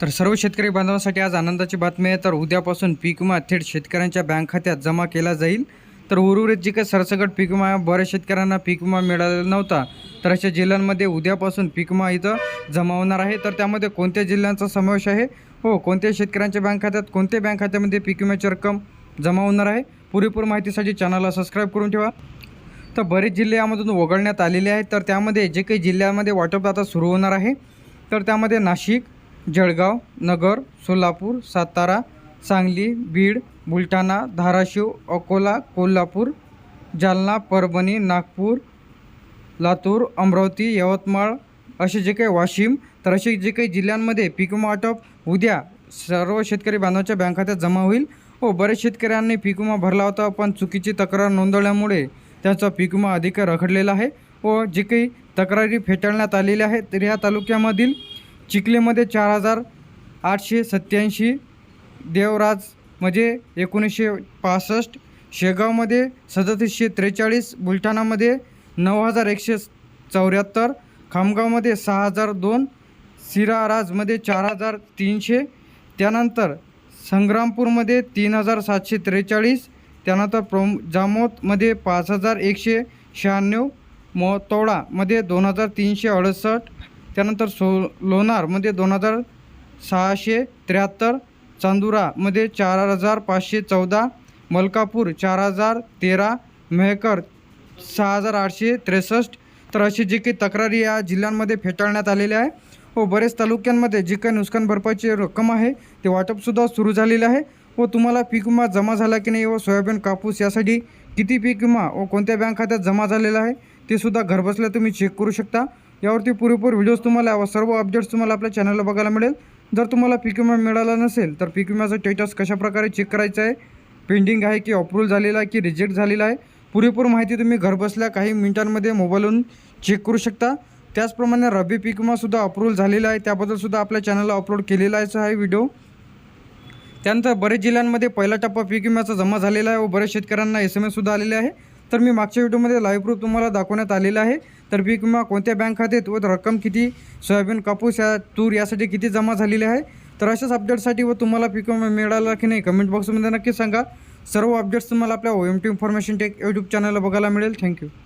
तर सर्व शेतकरी बांधवांसाठी आज आनंदाची बातमी आहे. तर उद्यापासून पीक विमा थेट शेतकऱ्यांच्या बँक खात्यात जमा केला जाईल. तर उर्वरित जी काही सरसकट पीक विमा बऱ्याच शेतकऱ्यांना पीक विमा मिळालेला नव्हता. तर अशा जिल्ह्यांमध्ये उद्यापासून पीक विमा इथं जमा होणार आहे. तर त्यामध्ये कोणत्या जिल्ह्यांचा समावेश आहे? हो कोणत्या शेतकऱ्यांच्या बँक खात्यात कोणत्या बँक खात्यामध्ये पीक विम्याची रक्कम जमा होणार आहे? पुरेपूर माहितीसाठी चॅनलला सबस्क्राईब करून ठेवा. तर बरेच जिल्हे यामधून वगळण्यात आलेले आहेत. तर त्यामध्ये जे काही जिल्ह्यामध्ये वाटप आता सुरू होणार आहे तर त्यामध्ये नाशिक जळगाव नगर सोलापूर सातारा सांगली बीड बुलढाणा धाराशिव अकोला कोल्हापूर जालना परभणी नागपूर लातूर अमरावती यवतमाळ असे जे काही वाशिम तर असे जे काही जिल्ह्यांमध्ये पीक विमा वाटप उद्या सर्व शेतकरी बांधवांच्या बँक खात्यात जमा होईल. हो बरेच शेतकऱ्यांनी पीक विमा भरला होता पण चुकीची तक्रार नोंदवल्यामुळे त्यांचा पीक विमा अधिक रखडलेला आहे. व जे काही तक्रारी फेटाळण्यात आलेल्या आहेत तर ह्या तालुक्यामधील चिखलीमध्ये चार हजार आठशे सत्याऐंशी देवराजमध्ये एकोणीसशे पासष्ट शेगावमध्ये सदतीसशे त्रेचाळीस बुलढाणामध्ये नऊ हजार एकशे चौऱ्याहत्तर खामगावमध्ये सहा हजार दोन सिराराजमध्ये चार हजार तीनशे त्यानंतर संग्रामपूरमध्ये तीन हजार सातशे त्रेचाळीस त्यानंतर प्रोम जामोदमध्ये पाच हजार एकशे शहाण्णव मोतोडामध्ये दोन हजार तीनशे अडुसष्ट त्यानंतर सो लोणारमध्ये दोन हजार सहाशे त्र्याहत्तर चांदुरामध्ये चार हजार पाचशे चौदा मलकापूर चार हजार तेरा मेहकर सहा हजार आठशे त्रेसष्ट. तर अशी जी काही तक्रारी या जिल्ह्यांमध्ये फेटाळण्यात आलेल्या आहे. व बरेच तालुक्यांमध्ये जी काही नुकसान भरपाईची रक्कम आहे ते वाटपसुद्धा सुरू झालेलं आहे. व तुम्हाला पीक विमा जमा झाला की नाही व सोयाबीन कापूस यासाठी किती पीक विमा व कोणत्या बँक खात्यात जमा झालेला आहे ते सुद्धा घरबसल्या तुम्ही चेक करू शकता. यावरती पुरेपूर व्हिडिओज तुम्हाला व सर्व अपडेट्स तुम्हाला आपल्या चॅनलला बघायला मिळेल. जर तुम्हाला पीक विमा मिळाला नसेल तर पीक विम्याचा स्टेटस कशाप्रकारे चेक करायचं आहे? पेंडिंग आहे की अप्रूव्हल झालेला आहे की रिजेक्ट झालेला आहे? पुरेपूर माहिती तुम्ही घरबसल्या काही मिनिटांमध्ये मोबाईलवरून चेक करू शकता. त्याचप्रमाणे रब्बी पीक विमासुद्धा अप्रूव्हल झालेला आहे. त्याबद्दलसुद्धा आपल्या चॅनलला अपलोड केलेला आहे हा व्हिडिओ त्यानंतर बरेच जिल्ह्यांमध्ये पहिला टप्पा पीक विम्याचा जमा झालेला आहे व बऱ्याच शेतकऱ्यांना एस एम एससुद्धा आलेले आहे. तर मी मागच्या व्हिडिओमध्ये लाईव्ह प्रूफ तुम्हाला दाखवण्यात आलेला आहे. तर पीक विमा कोणत्या बँक खात्यात व रक्कम किती सोयाबीन कापूस या तूर यासाठी किती जमा झालेली आहे? तर अशाच अपडेट्ससाठी व तुम्हाला पीक विमा मिळाला की नाही कमेंट बॉक्समध्ये नक्की सांगा. सर्व अपडेट्स तुम्हाला आपल्या O M T information tech YouTube चॅनलला बघायला मिळेल. थँक्यू